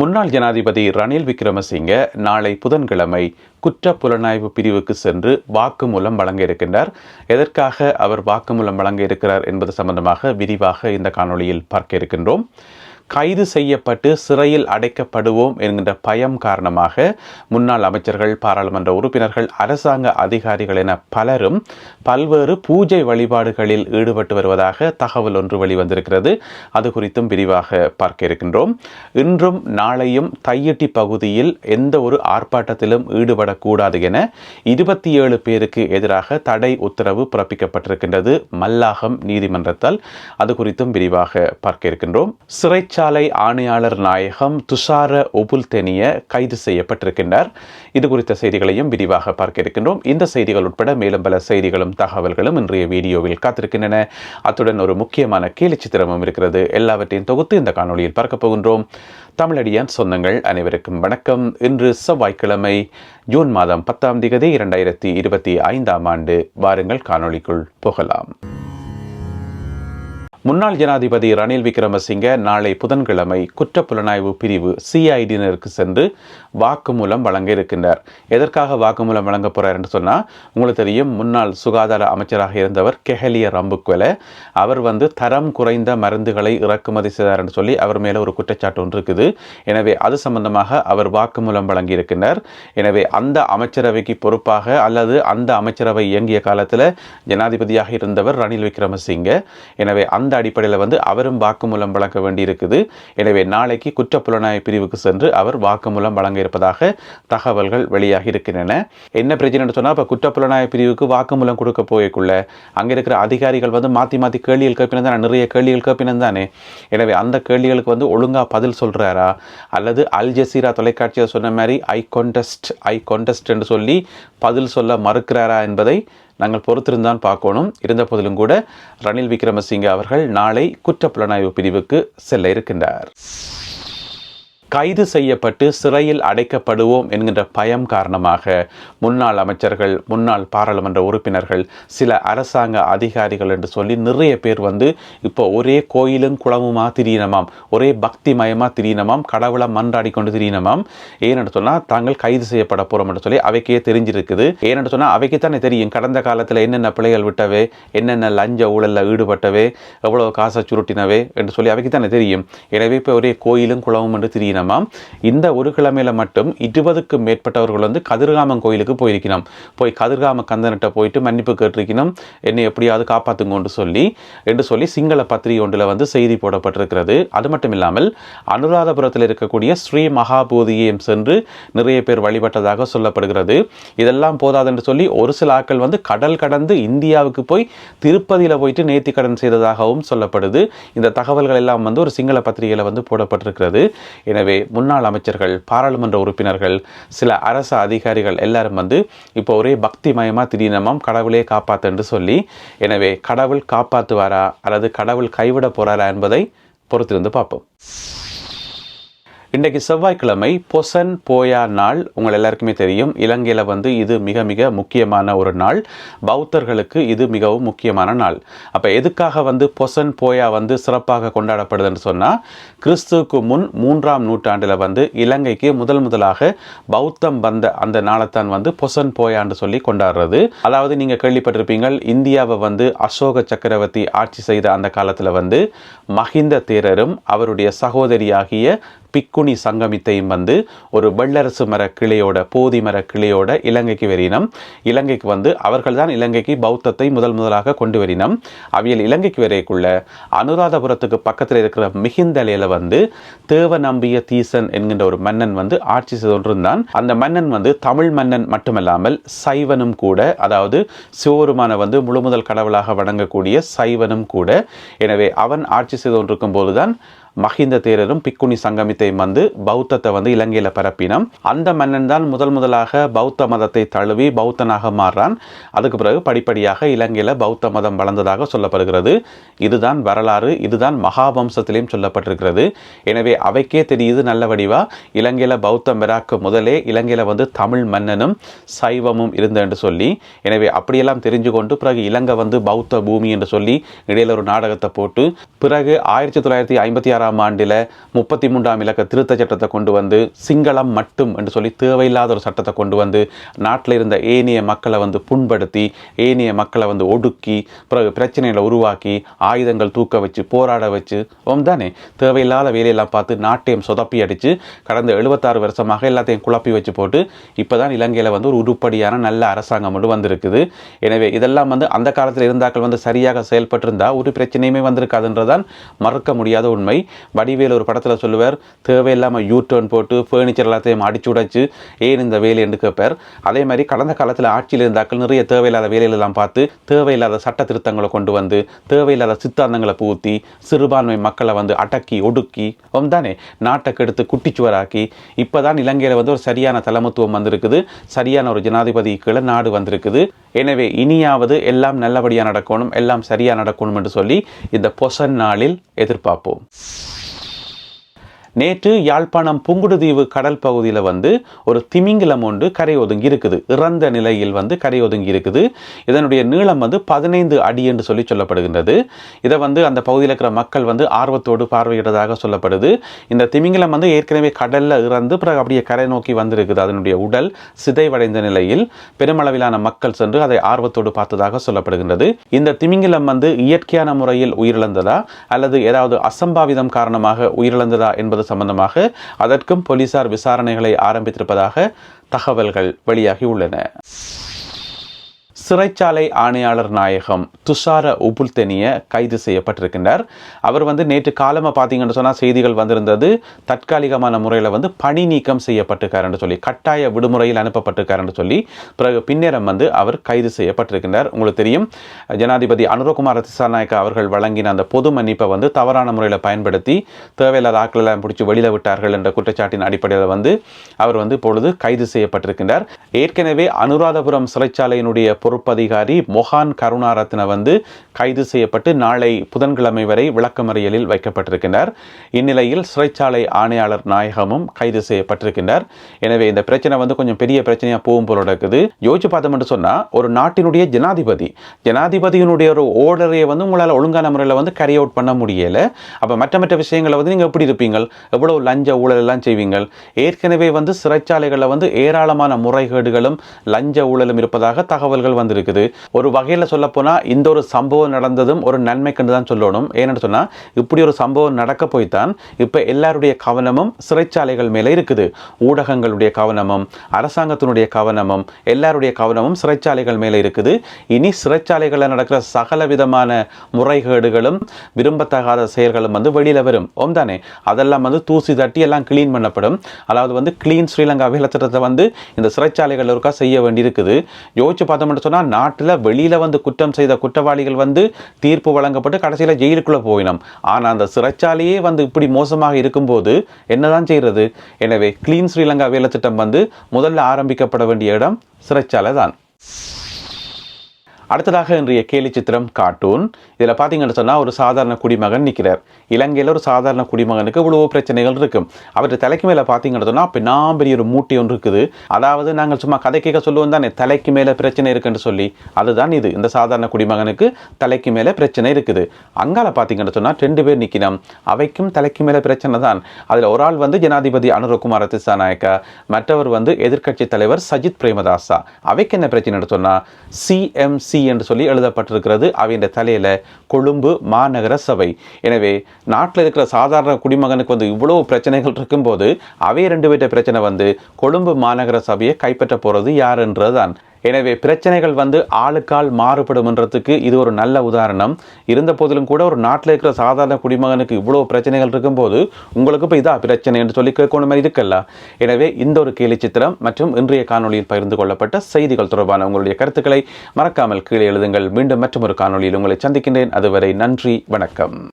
முன்னாள் ஜனாதிபதி ரணில் விக்ரமசிங்க நாளை புதன்கிழமை குற்ற புலனாய்வு பிரிவுக்கு சென்று வாக்குமூலம் வழங்க இருக்கின்றார். எதற்காக அவர் வாக்குமூலம் வழங்க இருக்கிறார் என்பது சம்பந்தமாக விரிவாக இந்த காணொளியில் பார்க்க இருக்கின்றோம். கைது செய்யப்பட்டு சிறையில் அடைக்கப்படுவோம் என்கின்ற பயம் காரணமாக முன்னாள் அமைச்சர்கள் பாராளுமன்ற உறுப்பினர்கள் அரசாங்க அதிகாரிகள் என பலரும் பல்வேறு பூஜை வழிபாடுகளில் ஈடுபட்டு வருவதாக தகவல் ஒன்று வெளிவந்திருக்கிறது. அது குறித்தும் விரிவாக பார்க்க இருக்கின்றோம். இன்றும் நாளையும் தையிட்டி பகுதியில் எந்த ஒரு ஆர்ப்பாட்டத்திலும் ஈடுபடக்கூடாது என இருபத்தி ஏழு பேருக்கு எதிராக தடை உத்தரவு பிறப்பிக்கப்பட்டிருக்கின்றது. மல்லாகம் நீதிமன்றத்தால் அது குறித்தும் விரிவாக பார்க்க இருக்கின்றோம். சிறைச்சா சிறைச்சாலை ஆணையாளர் நாயகம் துஷார ஒபுல்தெனிய கைது செய்யப்பட்டிருக்கின்றார். இது குறித்த செய்திகளையும் விரிவாக பார்க்க இருக்கின்றோம். இந்த செய்திகள் உட்பட மேலும் பல செய்திகளும் தகவல்களும் இன்றைய வீடியோவில் காத்திருக்கின்றன. அத்துடன் ஒரு முக்கியமான கேலி சித்திரமும் இருக்கிறது. எல்லாவற்றையும் தொகுத்து இந்த காணொளியில் பார்க்க போகின்றோம். தமிழடியான் சொந்தங்கள் அனைவருக்கும் வணக்கம். இன்று செவ்வாய்க்கிழமை ஜூன் மாதம் பத்தாம் திகதி இரண்டாயிரத்தி இருபத்தி ஐந்தாம் ஆண்டு. வாருங்கள் காணொளிக்குள் போகலாம். முன்னாள் ஜனாதிபதி ரணில் விக்ரமசிங்க நாளை புதன்கிழமை குற்றப்புலனாய்வு பிரிவு சிஐடியினருக்கு சென்று வாக்குமூலம் வழங்க இருக்கின்றார் எதற்காக வாக்குமூலம் வழங்க போகிறார் என்று சொன்னால் உங்களுக்கு தெரியும் முன்னாள் சுகாதார அமைச்சராக இருந்தவர் கெஹலிய ரம்புக்வெல அவர் வந்து தரம் குறைந்த மருந்துகளை இறக்குமதி செய்தார் என்று சொல்லி அவர் மேலே ஒரு குற்றச்சாட்டு ஒன்று இருக்குது. எனவே அது சம்பந்தமாக அவர் வாக்குமூலம் வழங்கி இருக்கின்றார் எனவே அந்த அமைச்சரவைக்கு பொறுப்பாக அல்லது அந்த அமைச்சரவை இயங்கிய காலத்தில் ஜனாதிபதியாக இருந்தவர் ரணில் விக்ரமசிங்க. எனவே அந்த அடிப்படையில் வந்து அவரும் வாக்குமூலம் வழங்க வேண்டியிருக்குது. எனவே நாளைக்கு குற்றப்புலனாய்வு பிரிவுக்கு சென்று அவர் வாக்குமூலம் வழங்க இருப்பதாக தகவல்கள் வெளியாகி இருக்கின்றன. என்ன பிரச்சனைன்னு சொன்னால் இப்போ குற்றப்புலனாய்வு பிரிவுக்கு வாக்குமூலம் கொடுக்க போயக்குள்ள அங்கே இருக்கிற அதிகாரிகள் வந்து மாற்றி மாற்றி கேள்விகள் கேட்பினு தானே நிறைய கேள்விகள் கேட்பினு தானே. எனவே அந்த கேள்விகளுக்கு வந்து ஒழுங்காக பதில் சொல்கிறாரா அல்லது அல் ஜசீரா தொலைக்காட்சியை சொன்ன மாதிரி ஐ கொண்டஸ்ட் ஐ கொண்டஸ்ட் என்று சொல்லி பதில் சொல்ல மறுக்கிறாரா என்பதை நாங்கள் பொறுத்திருந்தான் பார்க்கணும். இருந்த போதிலும் கூட ரணில் விக்ரமசிங்க அவர்கள் நாளை குற்றப்புலனாய்வு பிரிவுக்கு செல்ல இருக்கின்றார். கைது செய்யப்பட்டு சிறையில் அடைக்கப்படுவோம் என்கின்ற பயம் காரணமாக முன்னாள் அமைச்சர்கள் முன்னாள் பாராளுமன்ற உறுப்பினர்கள் சில அரசாங்க அதிகாரிகள் என்று சொல்லி நிறைய பேர் வந்து இப்போ ஒரே கோயிலும் குளமுமா திரியினமாம் ஒரே பக்தி மயமாக திரியனமாம் கடவுளை மன்றாடி கொண்டு திரியனமாம். ஏன்னு சொன்னால் தாங்கள் கைது செய்யப்பட போகிறோம் என்று சொல்லி அவைக்கே தெரிஞ்சிருக்குது. ஏன்னு சொன்னால் அவைக்கு தானே தெரியும். கடந்த காலத்தில் என்னென்ன பிள்ளைகள் விட்டவே என்னென்ன லஞ்ச ஊழலில் ஈடுபட்டவே எவ்வளோ காசை சுருட்டினவே என்று சொல்லி அவைக்கு தானே தெரியும். எனவே இப்போ ஒரே கோயிலும் குளமும் என்று திரியணும் தினமாம் இந்த ஒரு கிழமையில மட்டும் இருபதுக்கும் மேற்பட்டவர்கள் வந்து கதிர்காமன் கோயிலுக்கு போயிருக்கணும் போய் கதிர்காம கந்தனிட்ட போயிட்டு மன்னிப்பு கேட்டிருக்கணும் என்னை எப்படியாவது காப்பாற்றுங்கன்னு சொல்லி என்று சொல்லி சிங்கள பத்திரிகை ஒன்றில் வந்து செய்தி போடப்பட்டிருக்கிறது. அது மட்டும் இல்லாமல் அனுராதபுரத்தில் இருக்கக்கூடிய ஸ்ரீ மகாபூதியம் சென்று நிறைய பேர் வழிபட்டதாக சொல்லப்படுகிறது. இதெல்லாம் போதாதென்று சொல்லி ஒரு சில ஆட்கள் வந்து கடல் கடந்து இந்தியாவுக்கு போய் திருப்பதியில் போயிட்டு நேர்த்தி கடன் செய்ததாகவும் சொல்லப்படுது. இந்த தகவல்கள் எல்லாம் வந்து ஒரு சிங்கள பத்திரிகையில் வந்து போடப்பட்டிருக்கிறது. எனவே முன்னாள் அமைச்சர்கள் பாராளுமன்ற உறுப்பினர்கள் சில அரசு அதிகாரிகள் எல்லாரும் வந்து இப்போ ஒரே பக்தி மயமாக திடீனமாம் கடவுளே காப்பாத்துன்னு சொல்லி எனவே கடவுள் காப்பாற்றுவாரா அல்லது கடவுள் கைவிட போறாரா என்பதை பொறுத்திருந்து பார்ப்போம். இன்றைக்கு செவ்வாய்க்கிழமை பொசன் போயா நாள். உங்கள் எல்லாருக்குமே தெரியும். இலங்கையில் வந்து இது மிக மிக முக்கியமான ஒரு நாள். பௌத்தர்களுக்கு இது மிகவும் முக்கியமான நாள். அப்போ எதுக்காக வந்து பொசன் போயா வந்து சிறப்பாக கொண்டாடப்படுதுன்னு சொன்னால் கிறிஸ்துவுக்கு முன் மூன்றாம் நூற்றாண்டில் வந்து இலங்கைக்கு முதல் முதலாக பௌத்தம் வந்த அந்த நாளைத்தான் வந்து பொசன் போயான்னு சொல்லி கொண்டாடுறது. அதாவது நீங்கள் கேள்விப்பட்டிருப்பீங்கள் இந்தியாவை வந்து அசோக சக்கரவர்த்தி ஆட்சி செய்த அந்த காலத்தில் வந்து மஹிந்த தேரரும் அவருடைய சகோதரியாகிய பிக்குனி சங்கமித்தையும் வந்து ஒரு வெள்ளரசு மர கிளையோட போதி மர கிளையோட இலங்கைக்கு வரினம் இலங்கைக்கு வந்து அவர்கள் தான் இலங்கைக்கு பௌத்தத்தை முதல் முதலாக கொண்டு வரினம் அவியல் இலங்கைக்கு வரைக்குள்ள அனுராதபுரத்துக்கு பக்கத்தில் இருக்கிற மிகுந்தலையில் வந்து தேவ நம்பிய தீசன் என்கின்ற ஒரு மன்னன் வந்து ஆட்சி செய்து கொண்டிருந்தான் அந்த மன்னன் வந்து தமிழ் மன்னன் மட்டுமல்லாமல் சைவனும் கூட அதாவது சிவருமான வந்து முழு முதல் கடவுளாக வணங்கக்கூடிய சைவனும் கூட. எனவே அவன் ஆட்சி செய்து கொண்டிருக்கும் போதுதான் மஹிந்த தேரரும் பிக்குனி சங்கமித்தையும் வந்து பௌத்தத்தை வந்து இலங்கையில் பரப்பினம். அந்த மன்னன் தான் முதல் முதலாக பௌத்த மதத்தை தழுவி பௌத்தனாக மாறுறான் அதுக்கு பிறகு படிப்படியாக இலங்கையில் பௌத்த மதம் வளர்ந்ததாக சொல்லப்படுகிறது. இதுதான் வரலாறு இதுதான் மகாவம்சத்திலையும் சொல்லப்பட்டிருக்கிறது. எனவே அவைக்கே தெரியுது நல்ல வடிவா இலங்கையில் பௌத்தம் பெறாக்கு முதலே இலங்கையில் வந்து தமிழ் மன்னனும் சைவமும் இருந்த என்று சொல்லி எனவே அப்படியெல்லாம் தெரிஞ்சு கொண்டு பிறகு இலங்கை வந்து பௌத்த பூமி என்று சொல்லி இடையில ஒரு நாடகத்தை போட்டு பிறகு ஆயிரத்தி தொள்ளாயிரத்தி ஐம்பத்தி ஆறாம் ஆறாம் ஆண்டில் முப்பத்தி மூன்றாம் இலக்க திருத்த சட்டத்தை கொண்டு வந்து சிங்களம் மட்டும் என்று சொல்லி தேவையில்லாத ஒரு சட்டத்தை கொண்டு வந்து நாட்டில் இருந்த ஏனைய மக்களை வந்து புண்படுத்தி ஏனைய மக்களை வந்து ஒடுக்கி பிறகு பிரச்சனைகளை உருவாக்கி ஆயுதங்கள் தூக்க வச்சு போராட வச்சு ஓம் தானே? தேவையில்லாத வேலையெல்லாம் பார்த்து நாட்டையும் சொதப்பி அடித்து கடந்த எழுபத்தாறு வருஷமாக எல்லாத்தையும் குழப்பி வச்சு போட்டு இப்போ தான் இலங்கையில் வந்து ஒரு உருப்படியான நல்ல அரசாங்கம் ஒன்று வந்திருக்குது. எனவே இதெல்லாம் வந்து அந்த காலத்தில் இருந்தாக்கள் வந்து சரியாக செயல்பட்டிருந்தால் ஒரு பிரச்சனையுமே வந்திருக்காதுன்றதான் மறுக்க முடியாத உண்மை. வடிவேல் ஒரு படத்தில் சொல்லுவார் தேவையில்லாமல் யூ டர்ன் போட்டு ஃபர்னிச்சர் எல்லாத்தையும் அடிச்சு உடைச்சு ஏன் இந்த வேலை? என்று கேட்பார். அதே மாதிரி கடந்த காலத்தில் ஆட்சியில் இருந்தாக்கள் நிறைய தேவையில்லாத வேலைகளெல்லாம் பார்த்து தேவையில்லாத சட்ட திருத்தங்களை கொண்டு வந்து தேவையில்லாத சித்தாந்தங்களை பூத்தி சிறுபான்மை மக்களை வந்து அடக்கி ஒடுக்கி தானே நாட்டை கெடுத்து குட்டிச்சுவராக்கி இப்போ தான் இலங்கையில் வந்து ஒரு சரியான தலைமத்துவம் வந்திருக்குது சரியான ஒரு ஜனாதிபதி கீழே நாடு வந்திருக்குது. எனவே இனியாவது எல்லாம் நல்லபடியாக நடக்கணும் எல்லாம் சரியாக நடக்கணும் என்று சொல்லி இந்த பொசன் நாளில் எதிர்பார்ப்போம். நேற்று யாழ்ப்பாணம் புங்குடுதீவு கடல் பகுதியில் வந்து ஒரு திமிங்கிலம் ஒன்று கரை ஒதுங்கி இருக்குது. இறந்த நிலையில் வந்து கரை ஒதுங்கி இருக்குது. இதனுடைய நீளம் வந்து பதினைந்து அடி என்று சொல்லி சொல்லப்படுகின்றது. இதை வந்து அந்த பகுதியில் இருக்கிற மக்கள் வந்து ஆர்வத்தோடு பார்வையிடுறதாக சொல்லப்படுது. இந்த திமிங்கிலம் வந்து ஏற்கனவே கடலில் இறந்து பிறகு அப்படியே கரை நோக்கி வந்திருக்குது. அதனுடைய உடல் சிதைவடைந்த நிலையில் பெருமளவிலான மக்கள் சென்று அதை ஆர்வத்தோடு பார்த்ததாக சொல்லப்படுகின்றது. இந்த திமிங்கிலம் வந்து இயற்கையான முறையில் உயிரிழந்ததா அல்லது ஏதாவது அசம்பாவிதம் காரணமாக உயிரிழந்ததா என்பது சம்பந்தமாக அதற்கும் போலீசார் விசாரணைகளை ஆரம்பித்திருப்பதாக தகவல்கள் வெளியாகியுள்ளன. சிறைச்சாலை ஆணையாளர் நாயகம் துஷார உபுல்தெனிய கைது செய்யப்பட்டிருக்கின்றார். அவர் வந்து நேற்று காலமாக பார்த்தீங்கன்னு சொன்னால் செய்திகள் வந்திருந்தது. தற்காலிகமான முறையில் வந்து பணி நீக்கம் செய்யப்பட்டிருக்காருன்னு சொல்லி கட்டாய விடுமுறையில் அனுப்பப்பட்டிருக்காருன்னு சொல்லி பிறகு பின்னேரம் வந்து அவர் கைது செய்யப்பட்டிருக்கின்றார். உங்களுக்கு தெரியும் ஜனாதிபதி அனுரகுமார் திசாநாயக்கா அவர்கள் வழங்கின அந்த பொது மன்னிப்பை வந்து தவறான முறையில் பயன்படுத்தி தேவையில்லாத ஆக்களெல்லாம் பிடிச்சி வெளியில் விட்டார்கள் என்ற குற்றச்சாட்டின் அடிப்படையில் வந்து அவர் வந்து இப்பொழுது கைது செய்யப்பட்டிருக்கின்றார். ஏற்கனவே அனுராதபுரம் சிறைச்சாலையினுடைய பொறுப்பதிகாரி மொஹான் கருணாரத்ன வந்து கைது செய்யப்பட்டு நாளை புதன்கிழமை வரை விளக்கமறியலில் வைக்கப்பட்டிருக்கிறார் இந்நிலையில் சிறைச்சாலை ஆணையாளர் நாயகமும் கைது செய்யப்பட்டிருக்கின்றார். எனவே இந்த பிரச்சனை வந்து கொஞ்சம் பெரிய பிரச்சனையாக போகும் போல இருக்குது யோசிச்சு பார்த்தோம்னு சொன்னால் ஒரு நாட்டினுடைய ஜனாதிபதி ஜனாதிபதியினுடைய ஒரு ஓர்டரையை வந்து உங்களால் ஒழுங்கான முறையில் வந்து கேரி அவுட் பண்ண முடியலை. அப்போ மற்ற மற்ற விஷயங்களை வந்து நீங்கள் எப்படி இருப்பீங்க எவ்வளோ லஞ்ச ஊழல் எல்லாம் செய்வீங்க ஏற்கனவே வந்து சிறைச்சாலைகளில் வந்து ஏராளமான முறைகேடுகளும் லஞ்ச ஊழலும் இருப்பதாக தகவல்கள் வந்திருக்குது ஒரு வகையில் சொல்லப்போனால் இந்த ஒரு சம்பவம் நடந்ததும் ஒரு நன்மைக்குன்னு தான் சொல்லணும். ஏன்னு சொன்னால் இப்படி ஒரு சம்பவம் நடக்க போய்த்தான் இப்போ எல்லாருடைய கவனமும் சிறைச்சாலைகள் மேலே இருக்குது. ஊடகங்களுடைய கவனமும் அரசாங்கத்தினுடைய கவனமும் எல்லாருடைய கவனமும் சிறைச்சாலைகள் மேலே இருக்குது. இனி சிறைச்சாலைகளில் நடக்கிற சகல விதமான முறைகேடுகளும் விரும்பத்தகாத செயல்களும் வந்து வெளியில் வரும். ஓம் தானே? அதெல்லாம் வந்து தூசி தட்டி எல்லாம் க்ளீன் பண்ணப்படும். அதாவது வந்து க்ளீன் ஸ்ரீலங்கா வேலைத்திட்டத்தை வந்து இந்த சிறைச்சாலைகள் இருக்கா செய்ய வேண்டியிருக்குது. யோசிச்சு பார்த்தோம்னு சொன்னால் நாட்டில் வெளியில் வந்து குற்றம் செய்த குற்றவாளிகள் வந்து தீர்ப்பு வழங்கப்பட்டு கடைசியில் ஜெயிலுக்குள்ளே போயினோம். ஆனால் அந்த சிறைச்சாலையே வந்து இப்படி மோசமாக இருக்கும்போது என்னதான் செய்கிறது எனவே கிளீன் ஸ்ரீலங்கா வேலைத்திட்டம் வந்து முதல்ல ஆரம்பிக்கப்பட வேண்டிய இடம் சிறைச்சாலை தான் அடுத்ததாக இன்றைய கேலி சித்திரம் கார்ட்டூன் இதில் பார்த்தீங்கன்னு சொன்னால் ஒரு சாதாரண குடிமகன் நிற்கிறார் இலங்கையில் ஒரு சாதாரண குடிமகனுக்கு இவ்வளோ பிரச்சனைகள் இருக்கும். அவர் தலைக்கு மேலே பார்த்தீங்கன்னு சொன்னால் பின்னாம் பெரிய ஒரு மூட்டை ஒன்று இருக்குது. அதாவது நாங்கள் சும்மா கதை கேட்க சொல்லுவோம் தானே தலைக்கு மேலே பிரச்சனை இருக்குன்னு சொல்லி. அதுதான் இது. இந்த சாதாரண குடிமகனுக்கு தலைக்கு மேலே பிரச்சனை இருக்குது. அங்கால பார்த்தீங்கன்னு சொன்னால் ரெண்டு பேர் நிற்கணும் அவைக்கும் தலைக்கு மேலே பிரச்சனை தான். அதில் ஒரு ஆள் வந்து ஜனாதிபதி அனுரகுமார திசாநாயக்கா மற்றவர் வந்து எதிர்க்கட்சி தலைவர் சஜித் பிரேமதாசா. அவைக்கு என்ன பிரச்சனைன்னு சொன்னால் சிஎம்சி சி என்று சொல்லி எழுதப்பட்டிருக்கிறது. அவையின் தலையில் கொழும்பு மாநகர சபை. எனவே நாட்டில் இருக்கிற சாதாரண குடிமகனுக்கு வந்து இவ்வளோ பிரச்சனைகள் இருக்கும்போது அவை ரெண்டு பேர்ட்ட பிரச்சனை வந்து கொழும்பு மாநகர சபையை கைப்பற்ற போகிறது யாருன்றதுதான். எனவே பிரச்சனைகள் வந்து ஆளுக்கால் மாறுபடும்ன்றதுக்கு இது ஒரு நல்ல உதாரணம். இருந்த போதிலும் கூட ஒரு நாட்டில் இருக்கிற சாதாரண குடிமகனுக்கு இவ்வளோ பிரச்சனைகள் இருக்கும்போது உங்களுக்கு இப்போ இதாக பிரச்சனை என்று சொல்லி கேட்கணும் மாதிரி இருக்கல்ல? எனவே இந்த ஒரு கேலி சித்திரம் மற்றும் இன்றைய காணொலியில் பகிர்ந்து கொள்ளப்பட்ட செய்திகள் தொடர்பான உங்களுடைய கருத்துக்களை மறக்காமல் கீழே எழுதுங்கள். மீண்டும் மற்றும் ஒரு காணொலியில் உங்களை சந்திக்கின்றேன். அதுவரை நன்றி வணக்கம்.